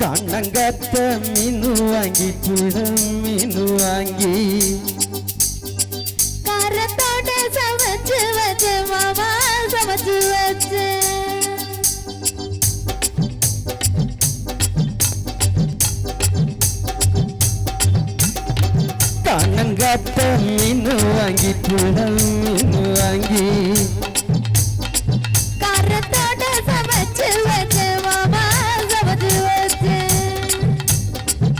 கண்ணங்கத்த மீனு வாங்கி புடம் மீனு வாங்கி. காரத்தோட சமைச்சு வச்சு மாமா சமைச்சு வச்சு. கண்ணங்கத்த மீனு வாங்கி புடம் மீனு வாங்கி.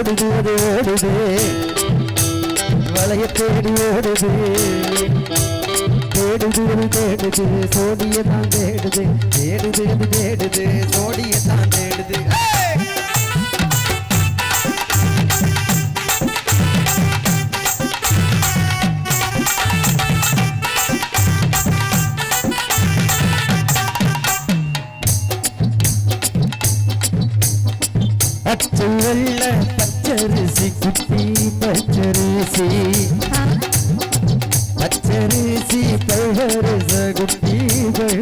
ஓடுது அது ஓடுது. வளைய தேடி ஓடுது. தேடுது அது தேடுது. சோடிய தான் தேடுது தேடுது அது தேடுது. சோடிய தான் தேடுது அச்சு வெள்ள பச்சரிசி குட்டி பச்சரிசி. பச்சரிசி பல்வரிச குட்டி பல்வரிச.